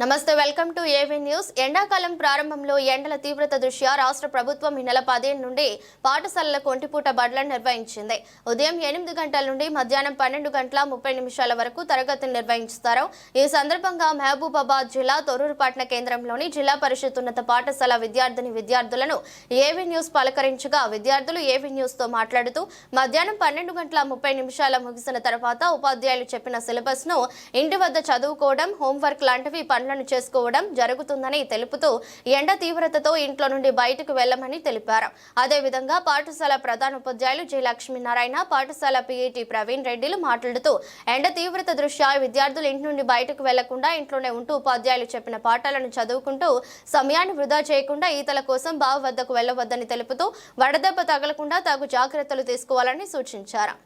నమస్తే welcome to AV news. ఎండాకాలం ప్రారంభంలో ఎండల తీవ్రత దృష్ట్యా రాష్ట్ర ప్రభుత్వం ఈ నెల పదిహేను నుండి పాఠశాలల కొంటిపూట బడులను నిర్వహించింది. ఉదయం ఎనిమిది గంటల నుండి మధ్యాహ్నం పన్నెండు గంటల ముప్పై నిమిషాల వరకు తరగతులు నిర్వహించుతారు. ఈ సందర్భంగా మహబూబాబాద్ జిల్లా తొర్రూరుపట్న కేంద్రంలోని జిల్లా పరిషత్ ఉన్నత పాఠశాల విద్యార్థిని విద్యార్థులను ఏవీ న్యూస్ పలకరించగా విద్యార్థులు ఏవీ న్యూస్తో మాట్లాడుతూ మధ్యాహ్నం పన్నెండు గంటల ముప్పై నిమిషాల ముగిసిన తర్వాత ఉపాధ్యాయులు చెప్పిన సిలబస్ను ఇంటి వద్ద చదువుకోవడం హోంవర్క్ లాంటివి పనులను చేసుకోవడం జరుగుతుందని తెలుపుతూ ఎండ తీవ్రతతో ఇంట్లో నుండి బయటకు వెళ్ళమని తెలిపారు. అదేవిధంగా పాఠశాల ప్రధాన ఉపాధ్యాయులు జి లక్ష్మీనారాయణ పాఠశాల పిఏటి ప్రవీణ్ రెడ్డిలు మాట్లాడుతూ ఎండ తీవ్రత దృష్ట్యా విద్యార్థులు ఇంటి నుండి బయటకు వెళ్ళకుండా ఇంట్లోనే ఉంటూ ఉపాధ్యాయులు చెప్పిన పాఠాలను చదువుకుంటూ సమయాన్ని వృధా చేయకుండా ఈతల కోసం బావి వద్దకు వెళ్ళవద్దని తెలుపుతూ వడదెబ్బ తగలకుండా తగు జాగ్రత్తలు తీసుకోవాలని సూచించారు.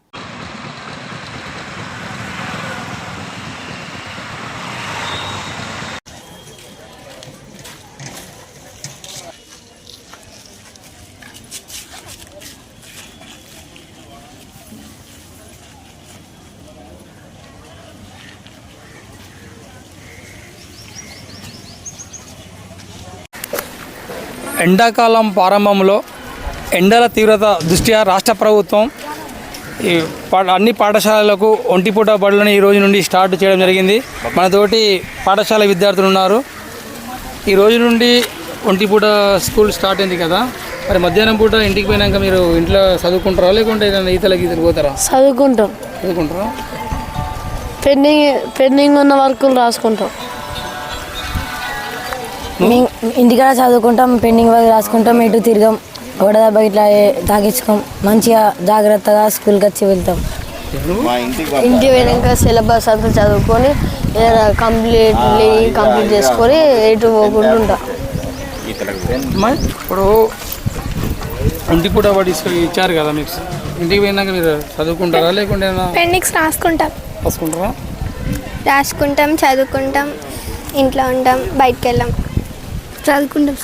ఎండాకాలం ప్రారంభంలో ఎండల తీవ్రత దృష్ట్యా రాష్ట్ర ప్రభుత్వం ఈ పా అన్ని పాఠశాలలకు ఒంటిపూట బడులను ఈ రోజు నుండి స్టార్ట్ చేయడం జరిగింది. మనతోటి పాఠశాల విద్యార్థులు ఉన్నారు. ఈ రోజు నుండి ఒంటిపూట స్కూల్ స్టార్ట్ అయింది కదా. మరి మధ్యాహ్నం పూట ఇంటికి పోయినాక మీరు ఇంట్లో చదువుకుంటారా? లేకుంటే ఏదైనా ఈతలు పోతారా? చదువుకుంటాం. చదువుకుంటారా? పెండింగ్ పెండింగ్ ఉన్న వర్కులు రాసుకుంటాం. ఇంటికాడ చదువుకుంటాం పెండింగ్ వర్క్ రాసుకుంటాం ఎటు తిరగం గొడవ ఇట్లా తాగించుకోం మంచిగా జాగ్రత్తగా స్కూల్కి వచ్చి వెళ్తాం. ఇంటికి పోయినాక సిలబస్ అంతా చదువుకొని ఏదైనా కంప్లీట్ కంప్లీట్ చేసుకొని ఎటు పోకుండా ఉంటాం. ఇప్పుడు ఒంటిపూట బడి ఇస్క- ఇచ్చారు కదా మీకు. ఇంటికి పోయినాక మీరు చదువుకుంటారా? లేకుంటే పెండింగ్స్ రాసుకుంటాం. రాసుకుంటారా? రాసుకుంటాం చదువుకుంటాం ఇంట్లో ఉంటాం బయటికి వెళ్ళాం. చదువుకుంటాం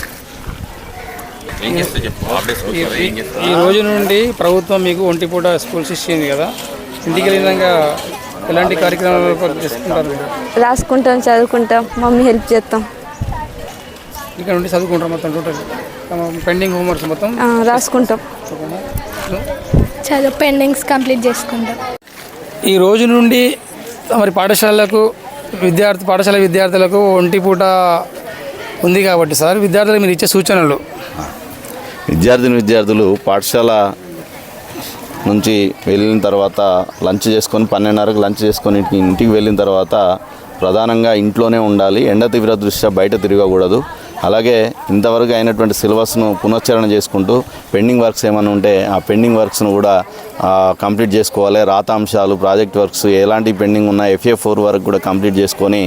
ఈ- రోజు నుండి ప్రభుత్వం మీకు ఒంటిపూట స్కూల్స్ ఇచ్చింది కదా. ఇంటికి వెళ్ళినాక ఎలాంటి కార్యక్రమాలు చేసుకుంటారు రాసుకుంటాం చదువుకుంటాం మమ్మీ హెల్ప్ చేస్తాం. ఇక్కడ నుండి చదువుకుంటారు మొత్తం టోటల్. పెండింగ్ హోంవర్క్స్ మొత్తం రాసుకుంటాం. చదువు పెండింగ్స్ కంప్లీట్ చేసుకుంటాం. ఈ రోజు నుండి మరి పాఠశాలకు విద్యార్థి పాఠశాల విద్యార్థులకు ఒంటిపూట ఉంది కాబట్టి సార్ విద్యార్థులకు మీరు ఇచ్చే సూచనలు. విద్యార్థిని విద్యార్థులు పాఠశాల నుంచి వెళ్ళిన తర్వాత లంచ్ చేసుకొని పన్నెండున్నరకు లంచ్ చేసుకొని ఇంటికి వెళ్ళిన తర్వాత ప్రధానంగా ఇంట్లోనే ఉండాలి. ఎండ తీవ్ర దృష్ట్యా బయట తిరగకూడదు. అలాగే ఇంతవరకు అయినటువంటి సిలబస్ను పునశ్చరణ చేసుకుంటూ పెండింగ్ వర్క్స్ ఏమైనా ఉంటే ఆ పెండింగ్ వర్క్స్ను కూడా కంప్లీట్ చేసుకోవాలి. రాత అంశాలు ప్రాజెక్ట్ వర్క్స్ ఎలాంటి పెండింగ్ ఉన్నా ఎఫ్ఏ ఫోర్ వరకు కూడా కంప్లీట్ చేసుకొని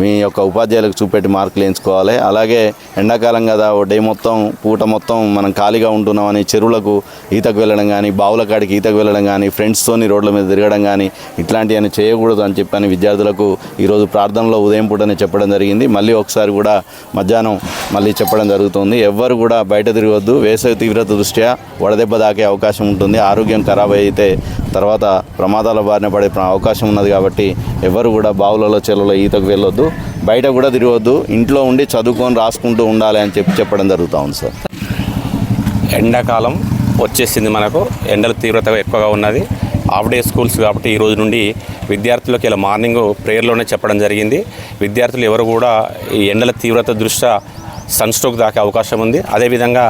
మీ యొక్క ఉపాధ్యాయులకు చూపెట్టి మార్కులు వేయించుకోవాలి. అలాగే ఎండాకాలం కదా ఓ డే మొత్తం పూట మొత్తం మనం ఖాళీగా ఉంటున్నామని చెరువులకు ఈతకు వెళ్ళడం కానీ బావుల కాడికి ఈతకు వెళ్ళడం కానీ ఫ్రెండ్స్తోని రోడ్ల మీద తిరగడం కానీ ఇట్లాంటివన్నీ చేయకూడదు అని చెప్పని విద్యార్థులకు ఈరోజు ప్రార్థనలో ఉదయం పూటనే చెప్పడం జరిగింది. మళ్ళీ ఒకసారి కూడా మధ్యాహ్నం మళ్ళీ చెప్పడం జరుగుతుంది. ఎవ్వరు కూడా బయట తిరగవద్దు వేసవి తీవ్రత దృష్ట్యా వడదెబ్బ దాకే అవకాశం ఉంటుంది. ఆరోగ్యం ఖరాబ్ అయితే తర్వాత ప్రమాదాల బారిన పడే అవకాశం ఉన్నది కాబట్టి ఎవరు కూడా బావులలో చెరువులో ఈతకు వెళ్ళొద్దు. బయట కూడా తిరగొద్దు. ఇంట్లో ఉండి చదువుకొని రాసుకుంటూ ఉండాలి అని చెప్పి చెప్పడం జరుగుతూ ఉంది సార్. ఎండాకాలం వచ్చేసింది మనకు. ఎండల తీవ్రత ఎక్కువగా ఉన్నది. హాఫ్ డే స్కూల్స్ కాబట్టి ఈ రోజు నుండి విద్యార్థులకు ఇలా మార్నింగ్ ప్రేయర్లోనే చెప్పడం జరిగింది. విద్యార్థులు ఎవరు కూడా ఈ ఎండల తీవ్రత దృష్ట్యా సన్ స్ట్రోక్ దాకే అవకాశం ఉంది. అదేవిధంగా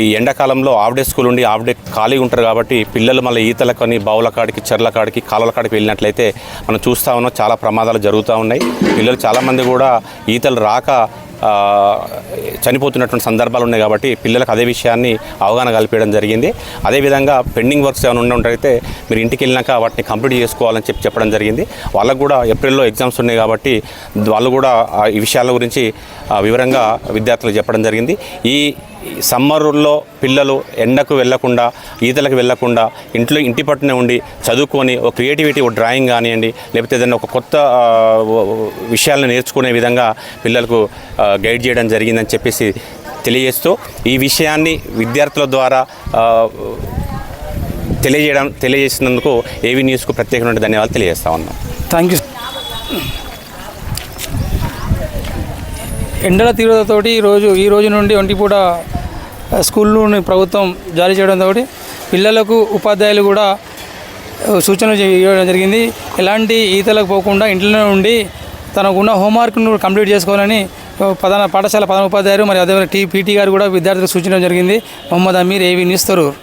ఈ ఎండాకాలంలో హాఫ్ డే స్కూల్ ఉండి హాఫ్ డే ఖాళీగా ఉంటారు కాబట్టి పిల్లలు మళ్ళీ ఈతలకని బావుల కాడికి చెర్ల కాడికి కాలువల కాడికి వెళ్ళినట్లయితే మనం చూస్తూ ఉన్నాం చాలా ప్రమాదాలు జరుగుతూ ఉన్నాయి. పిల్లలు చాలామంది కూడా ఈతలు రాక చనిపోతున్నటువంటి సందర్భాలు ఉన్నాయి కాబట్టి పిల్లలకు అదే విషయాన్ని అవగాహన కల్పించడం జరిగింది. అదేవిధంగా పెండింగ్ వర్క్స్ ఏమైనా ఉన్నట్టయితే మీరు ఇంటికి వెళ్ళినాక వాటిని కంప్లీట్ చేసుకోవాలని చెప్పి చెప్పడం జరిగింది. వాళ్ళకు కూడా ఏప్రిల్లో ఎగ్జామ్స్ ఉన్నాయి కాబట్టి వాళ్ళు కూడా ఈ విషయాల గురించి వివరంగా విద్యార్థులకు చెప్పడం జరిగింది. ఈ సమ్మర్లో పిల్లలు ఎండకు వెళ్ళకుండా ఈతలకు వెళ్ళకుండా ఇంట్లో ఇంటి పట్టునే ఉండి చదువుకొని ఒక క్రియేటివిటీ ఒక డ్రాయింగ్ కానివ్వండి లేకపోతే ఏదైనా ఒక కొత్త విషయాలను నేర్చుకునే విధంగా పిల్లలకు గైడ్ చేయడం జరిగిందని చెప్పేసి తెలియజేస్తూ ఈ విషయాన్ని విద్యార్థుల ద్వారా తెలియజేయడం తెలియజేసినందుకు ఏవీ న్యూస్కు ప్రత్యేకమైన ధన్యవాదాలు తెలియజేస్తా ఉన్నాం. థ్యాంక్ యూ ఎండల తీవ్రతతోటి ఈరోజు ఈ రోజు నుండి ఒంటిపూట స్కూల్లోని ప్రభుత్వం జారీ చేయడంతో పిల్లలకు ఉపాధ్యాయులు కూడా సూచనలు చేయడం జరిగింది. ఎలాంటి ఈతలకు పోకుండా ఇంట్లోనే ఉండి తనకున్న హోంవర్క్ను కంప్లీట్ చేసుకోవాలని ప్రధాన పాఠశాల ప్రధాన ఉపాధ్యాయులు మరి అదేవిధంగా టీ పీటీ గారు కూడా విద్యార్థులకు సూచించడం జరిగింది. మొహమ్మద్ అమీర్ ఏవి న్యూస్ తరూర్.